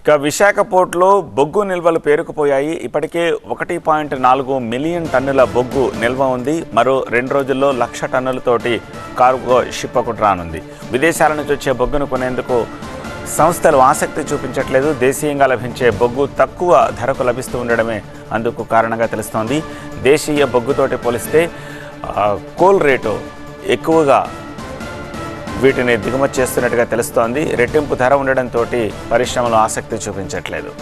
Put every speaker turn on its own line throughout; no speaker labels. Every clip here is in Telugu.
ఇక విశాఖ పోర్టులో బొగ్గు నిల్వలు పేరుకుపోయాయి. ఇప్పటికే ఒకటి పాయింట్ నాలుగు మిలియన్ టన్నుల బొగ్గు నిల్వ ఉంది. మరో రెండు రోజుల్లో లక్ష టన్నులతోటి కార్గో ఒకటి రానుంది. విదేశాల నుంచి వచ్చే బొగ్గును కొనేందుకు సంస్థలు ఆసక్తి చూపించట్లేదు. దేశీయంగా లభించే బొగ్గు తక్కువ ధరకు లభిస్తూ ఉండడమే అందుకు కారణంగా తెలుస్తోంది. దేశీయ బొగ్గుతోటి పోలిస్తే కోల్ రేటు ఎక్కువగా వీటిని దిగుమతి చేస్తున్నట్టుగా తెలుస్తోంది. రెట్టింపు ధర ఉండడంతో పరిశ్రమలు ఆసక్తి చూపించట్లేదు.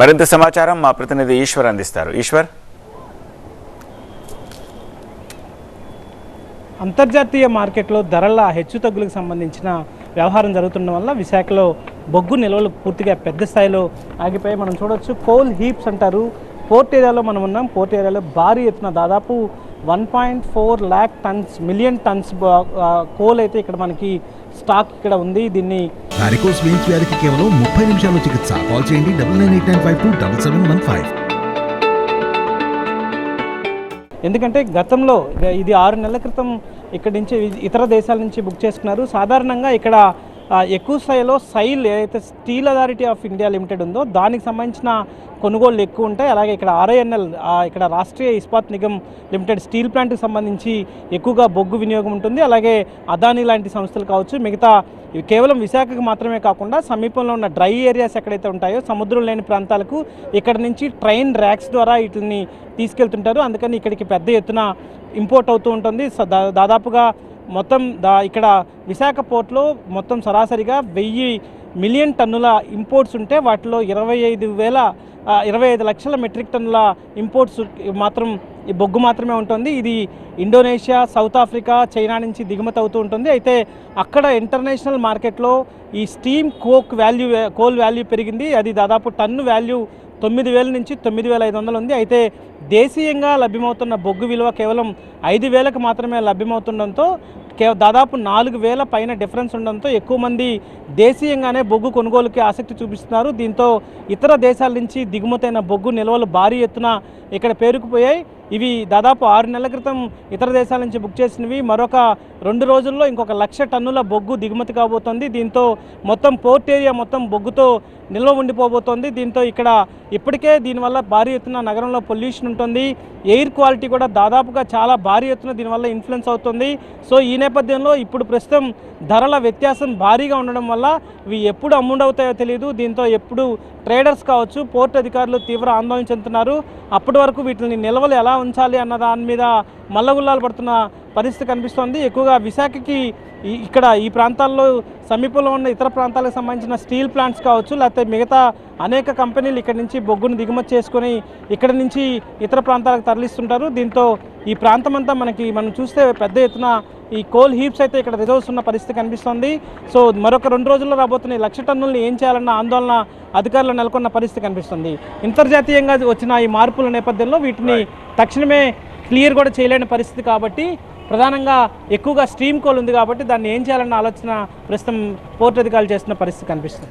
మరింత సమాచారం మా ప్రతినిధి ఈశ్వర్ అందిస్తారు. ఈశ్వర్?
అంతర్జాతీయ మార్కెట్లో ధరల హెచ్చుతగ్గులకు సంబంధించిన వ్యవహారం జరుగుతుండడం వల్ల విశాఖలో బొగ్గు నిల్వలు పూర్తిగా పెద్ద స్థాయిలో ఆగిపోయి మనం చూడొచ్చు కోల్ హీప్స్ అంటారు. పోర్ట్ ఏరియాలో మనం ఉన్నాం. పోర్ట్ ఏరియాలో భారీ ఎత్తున దాదాపు one point four lakh tons million tons coal అయితే ఇక్కడ మనకి స్టాక్ ఇక్కడ ఉంది. దీన్ని
వారికోస్ వెయిన్స్ వ్యాధికి కేవలం ముప్పై నిమిషాల్లో చికిత్స. కాల్ చేయండి double nine eight nine five two double seven one five.
ఎందుకంటే గతంలో ఇది ఆరు నెలల క్రితం ఇక్కడి నుంచి ఇతర దేశాల నుంచి బుక్ చేసుకున్నారు. సాధారణంగా ఇక్కడ ఎక్కువ స్థాయిలో సైల్ ఏదైతే steel authority of India limited ఉందో దానికి సంబంధించిన కొనుగోళ్ళు ఎక్కువ ఉంటాయి. అలాగే ఇక్కడ ఆర్ఐఎన్ఎల్ ఇక్కడ రాష్ట్రీయ ఇస్పాత్ నిగమ్ లిమిటెడ్ స్టీల్ ప్లాంట్కి సంబంధించి ఎక్కువగా బొగ్గు వినియోగం ఉంటుంది. అలాగే అదానీ లాంటి సంస్థలు కావచ్చు మిగతా ఇవి కేవలం విశాఖకు మాత్రమే కాకుండా సమీపంలో ఉన్న డ్రై ఏరియాస్ ఎక్కడైతే ఉంటాయో సముద్రం లేని ప్రాంతాలకు ఇక్కడ నుంచి ట్రైన్ ర్యాక్స్ ద్వారా వీటిని తీసుకెళ్తుంటారు. అందుకని ఇక్కడికి పెద్ద ఎత్తున ఇంపోర్ట్ అవుతూ ఉంటుంది. దాదాపుగా మొత్తం దా ఇక్కడ విశాఖ పోర్ట్లో మొత్తం సరాసరిగా వెయ్యి మిలియన్ టన్నుల ఇంపోర్ట్స్ ఉంటే వాటిలో ఇరవై ఐదు వేల ఇరవై ఐదు లక్షల మెట్రిక్ టన్నుల ఇంపోర్ట్స్ మాత్రం ఈ బొగ్గు మాత్రమే ఉంటుంది. ఇది ఇండోనేషియా సౌత్ ఆఫ్రికా చైనా నుంచి దిగుమతి అవుతూ ఉంటుంది. అయితే అక్కడ ఇంటర్నేషనల్ మార్కెట్లో ఈ steam coke value coal value పెరిగింది. అది దాదాపు టన్ను వాల్యూ తొమ్మిది వేల నుంచి తొమ్మిది వేల ఐదు వందలు ఉంది. అయితే దేశీయంగా లభ్యమవుతున్న బొగ్గు విలువ కేవలం ఐదు వేలకు మాత్రమే లభ్యమవుతుండడంతో కే దాదాపు నాలుగు వేల పైన డిఫరెన్స్ ఉండడంతో ఎక్కువ మంది దేశీయంగానే బొగ్గు కొనుగోలుకి ఆసక్తి చూపిస్తున్నారు. దీంతో ఇతర దేశాల నుంచి దిగుమతైన బొగ్గు నిల్వలు భారీ ఎత్తున ఇక్కడ పేరుకుపోయాయి. ఇవి దాదాపు ఆరు నెలల క్రితం ఇతర దేశాల నుంచి బుక్ చేసినవి. మరొక రెండు రోజుల్లో ఇంకొక లక్ష టన్నుల బొగ్గు దిగుమతి కాబోతోంది. దీంతో మొత్తం పోర్ట్ ఏరియా మొత్తం బొగ్గుతో నిల్వ ఉండిపోబోతోంది. దీంతో ఇక్కడ ఇప్పటికే దీనివల్ల భారీ ఎత్తున నగరంలో పొల్యూషన్ ఉంటుంది. ఎయిర్ క్వాలిటీ కూడా దాదాపుగా చాలా భారీ ఎత్తున దీనివల్ల ఇన్ఫ్లుయెన్స్ అవుతుంది. సో ఈ నేపథ్యంలో ఇప్పుడు ప్రస్తుతం ధరల వ్యత్యాసం భారీగా ఉండడం వల్ల ఇవి ఎప్పుడు అమ్ముడవుతాయో తెలియదు దీంతో ఎప్పుడు ట్రేడర్స్ కావచ్చు పోర్ట్ అధికారులు తీవ్ర ఆందోళన చెందుతున్నారు. అప్పటి వరకు వీటిని నిల్వలు ఎలా ఉంచాలి అన్న దాని మీద మల్లగుల్లాలు పడుతున్న పరిస్థితి కనిపిస్తోంది. ఎక్కువగా విశాఖకి ఇక్కడ ఈ ప్రాంతాల్లో సమీపంలో ఉన్న ఇతర ప్రాంతాలకు సంబంధించిన స్టీల్ ప్లాంట్స్ కావచ్చు లేకపోతే మిగతా అనేక కంపెనీలు ఇక్కడ నుంచి బొగ్గును దిగుమతి చేసుకొని ఇక్కడ నుంచి ఇతర ప్రాంతాలకు తరలిస్తుంటారు. దీంతో ఈ ప్రాంతం అంతా మనకి మనం చూస్తే పెద్ద ఎత్తున ఈ కోల్ హీప్స్ అయితే ఇక్కడ రిజర్వ్స్ ఉన్న పరిస్థితి కనిపిస్తోంది. సో మరొక రెండు రోజుల్లో రాబోతున్న ఈ లక్ష టన్నుల్ని ఏం చేయాలన్న ఆందోళన అధికారులు నెలకొన్న పరిస్థితి కనిపిస్తుంది. అంతర్జాతీయంగా వచ్చిన ఈ మార్పుల నేపథ్యంలో వీటిని తక్షణమే క్లియర్ కూడా చేయలేని పరిస్థితి కాబట్టి ప్రధానంగా ఎక్కువగా స్ట్రీమ్ కోల్ ఉంది కాబట్టి దాన్ని ఏం చేయాలన్న ఆలోచన ప్రస్తుతం పోర్ట్ అధికారులు చేస్తున్న పరిస్థితి కనిపిస్తుంది.